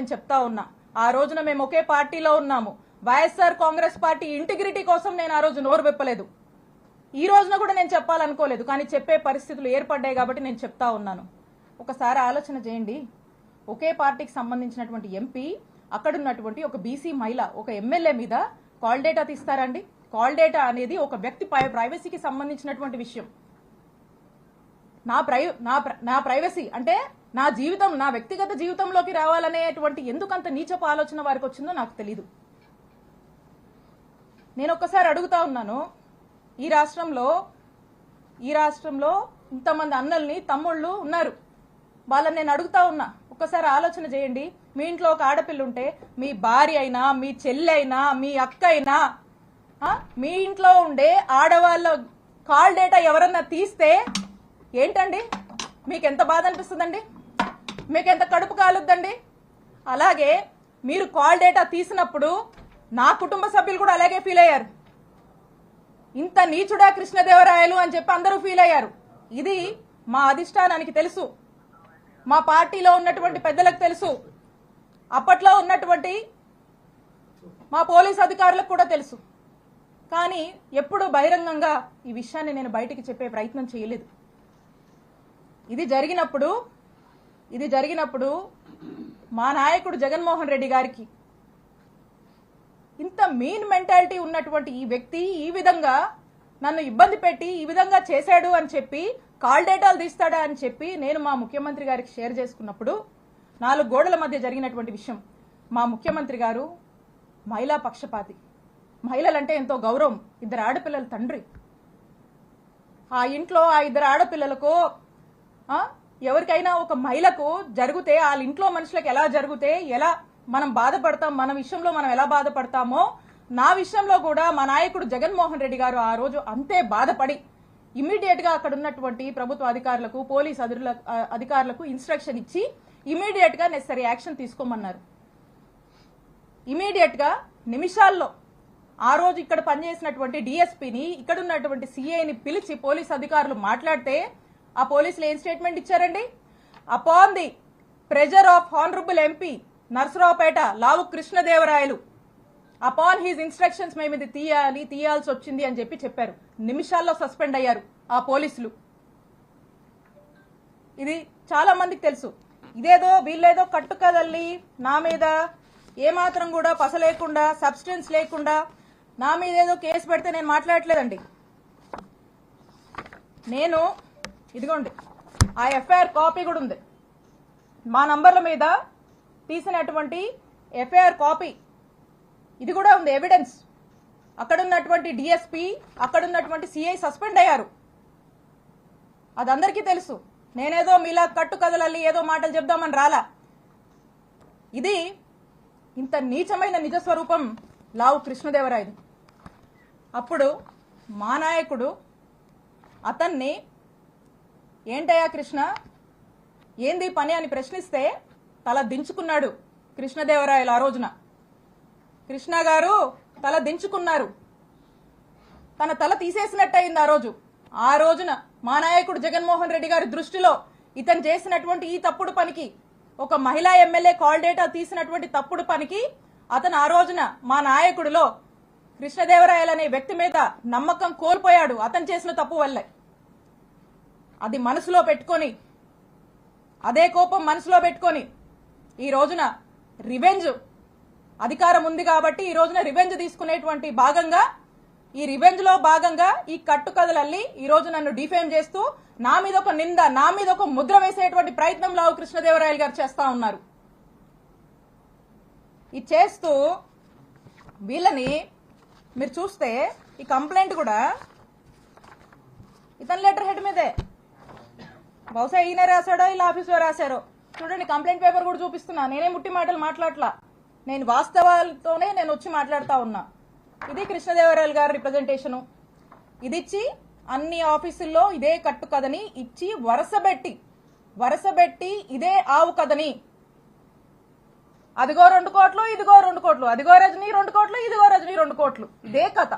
నేను చెప్తా ఉన్నా. ఆ రోజున మేము ఒకే పార్టీలో ఉన్నాము. వైఎస్ఆర్ కాంగ్రెస్ పార్టీ ఇంటిగ్రిటీ కోసం నేను ఆ రోజు నోరు విప్పలేదు. ఈ రోజున కూడా నేను చెప్పాలనుకోలేదు కానీ చెప్పే పరిస్థితులు ఏర్పడ్డాయి కాబట్టి నేను చెప్తా ఉన్నాను. ఒకసారి ఆలోచన చేయండి. ఒకే పార్టీకి సంబంధించినటువంటి ఎంపీ అక్కడున్నటువంటి ఒక బీసీ మహిళ ఒక ఎమ్మెల్యే మీద కాల్ డేటా తీస్తారండి. కాల్ డేటా అనేది ఒక వ్యక్తి ప్రైవసీకి సంబంధించినటువంటి విషయం. నా ప్రై నా నా ప్రైవసీ అంటే నా జీవితం నా వ్యక్తిగత జీవితంలోకి రావాలనేటువంటి ఎందుకంత నీచపు ఆలోచన వారికి వచ్చిందో నాకు తెలీదు. నేను ఒక్కసారి అడుగుతా ఉన్నాను ఈ రాష్ట్రంలో ఈ రాష్ట్రంలో ఇంతమంది అన్నల్ని తమ్ముళ్ళు ఉన్నారు. వాళ్ళని నేను అడుగుతా ఉన్నా ఒక్కసారి ఆలోచన చేయండి. మీ ఇంట్లో ఒక ఆడపిల్ల ఉంటే మీ భార్య అయినా మీ చెల్లి అయినా మీ అక్క అయినా మీ ఇంట్లో ఉండే ఆడవాళ్ళ కాల్ డేటా ఎవరన్నా తీస్తే ఏంటండి? మీకు ఎంత బాధ అనిపిస్తుందండి? మీకు ఎంత కడుపు కాలుద్దండి? అలాగే మీరు కాల్ డేటా తీసినప్పుడు నా కుటుంబ సభ్యులు కూడా అలాగే ఫీల్ అయ్యారు. ఇంత నీచుడా కృష్ణదేవరాయలు అని చెప్పి అందరూ ఫీల్ అయ్యారు. ఇది మా అధిష్టానానికి తెలుసు. మా పార్టీలో ఉన్నటువంటి పెద్దలకు తెలుసు. అప్పట్లో ఉన్నటువంటి మా పోలీస్ అధికారులకు కూడా తెలుసు. కానీ ఎప్పుడు బహిరంగంగా ఈ విషయాన్ని నేను బయటికి చెప్పే ప్రయత్నం చేయలేదు. ఇది జరిగినప్పుడు ఇది జరిగినప్పుడు మా నాయకుడు జగన్మోహన్ రెడ్డి గారికి ఇంత మీన్ మెంటాలిటీ ఉన్నటువంటి ఈ వ్యక్తి ఈ విధంగా నన్ను ఇబ్బంది పెట్టి ఈ విధంగా చేశాడు అని చెప్పి కాల్ డేటాలు తీస్తాడా అని చెప్పి నేను మా ముఖ్యమంత్రి గారికి షేర్ చేసుకున్నప్పుడు నాలుగు గోడల మధ్య జరిగినటువంటి విషయం. మా ముఖ్యమంత్రి గారు మహిళా పక్షపాతి. మహిళలంటే ఎంతో గౌరవం. ఇద్దరు ఆడపిల్లల తండ్రి. ఆ ఇంట్లో ఆ ఇద్దరు ఆడపిల్లలకు ఎవరికైనా ఒక మహిళకు జరిగితే వాళ్ళ ఇంట్లో మనుషులకు ఎలా జరిగితే ఎలా మనం బాధపడతాం మన విషయంలో మనం ఎలా బాధపడతామో నా విషయంలో కూడా మా నాయకుడు జగన్మోహన్ రెడ్డి గారు ఆ రోజు అంతే బాధపడి ఇమీడియట్గా అక్కడ ఉన్నటువంటి ప్రభుత్వ అధికారులకు పోలీస్ అధికారులకు ఇన్స్ట్రక్షన్ ఇచ్చి ఇమీడియట్గా నెసరీ యాక్షన్ తీసుకోమన్నారు. ఇమీడియట్గా నిమిషాల్లో ఆ రోజు ఇక్కడ పనిచేసినటువంటి డిఎస్పీని ఇక్కడ ఉన్నటువంటి సిఐని పిలిచి పోలీస్ అధికారులు మాట్లాడితే ఆ పోలీసులు ఏం స్టేట్మెంట్ ఇచ్చారండి? Upon the pressure of honourable MP Narasaraopet Lavu Krishnadevarayalu. Upon his instructions మేము ఇది తీయాలి తీయాల్సి వచ్చింది అని చెప్పి చెప్పారు. నిమిషాల్లో సస్పెండ్ అయ్యారు ఆ పోలీసులు. ఇది చాలా మందికి తెలుసు. ఇదేదో వీళ్ళేదో కట్టుకదల్లి నా మీద ఏమాత్రం కూడా పస లేకుండా సబ్స్టెన్స్ లేకుండా నా మీద ఏదో కేసు పెడితే నేను మాట్లాడట్లేదండి. నేను ఇదిగోండి ఆ ఎఫ్ఐఆర్ కాపీ కూడా ఉంది. మా నంబర్ల మీద తీసినటువంటి ఎఫ్ఐఆర్ కాపీ ఇది కూడా ఉంది ఎవిడెన్స్. అక్కడున్నటువంటి డిఎస్పీ అక్కడున్నటువంటి సిఐ సస్పెండ్ అయ్యారు. అది అందరికీ తెలుసు. నేనేదో మీలా కట్టు కదలల్లి ఏదో మాటలు చెప్దామని రాలా. ఇది ఇంత నీచమైన నిజ స్వరూపం లావు కృష్ణదేవరాయది. అప్పుడు మా నాయకుడు అతన్ని ఏంటయ్యా కృష్ణ? ఏంది పని అని ప్రశ్నిస్తే తల దించుకున్నాడు కృష్ణదేవరాయలు ఆ రోజున. కృష్ణ గారు తల దించుకున్నారు. తన తల తీసేసినట్టయింది ఆ రోజు. ఆ రోజున మా నాయకుడు జగన్మోహన్ రెడ్డి గారి దృష్టిలో ఇతను చేసినటువంటి ఈ తప్పుడు పనికి ఒక మహిళా ఎమ్మెల్యే కాల్ డేటా తీసినటువంటి తప్పుడు పనికి అతను ఆ రోజున మా నాయకుడిలో కృష్ణదేవరాయలు అనే వ్యక్తి మీద నమ్మకం కోల్పోయాడు అతను చేసిన తప్పు వల్లే. అది మనసులో పెట్టుకొని అదే కోపం మనసులో పెట్టుకొని ఈ రోజున రివెంజ్ అధికారం ఉంది కాబట్టి ఈ రోజున రివెంజ్ తీసుకునేటువంటి భాగంగా ఈ రివెంజ్లో భాగంగా ఈ కట్టుకథలల్లి ఈ రోజు నన్ను డిఫేమ్ చేస్తూ నా మీద ఒక నింద నా మీద ఒక ముద్ర వేసేటువంటి ప్రయత్నం లావు కృష్ణదేవరాయలు గారు చేస్తా ఉన్నారు. ఇది చేస్తూ వీళ్ళని మీరు చూస్తే ఈ కంప్లైంట్ కూడా ఇతని లెటర్ హెడ్ మీదే. బహుశా ఈయన రాశాడో ఇలా ఆఫీస్లో రాశారో. చూడండి కంప్లైంట్ పేపర్ కూడా చూపిస్తున్నా. నేనే ముట్టి మాటలు మాట్లాడలా నేను వాస్తవాలతోనే నేను వచ్చి మాట్లాడుతూ ఉన్నా. ఇది కృష్ణదేవరాయలు గారి రిప్రజెంటేషను ఇది ఇచ్చి అన్ని ఆఫీసుల్లో ఇదే కట్టు కథని ఇచ్చి వరసబెట్టి వరసబెట్టి ఇదే ఆవు కథని. అదిగో రెండు కోట్లు ఇదిగో రెండు కోట్లు. అదిగో రజనీ రెండు కోట్లు ఇదిగో రజనీ రెండు కోట్లు. ఇదే కథ.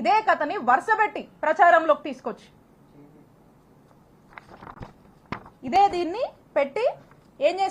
ఇదే కథని వరుసబెట్టి ప్రచారంలోకి తీసుకొచ్చి. ఇదే దీన్ని పెట్టి ఏం చేస్తారు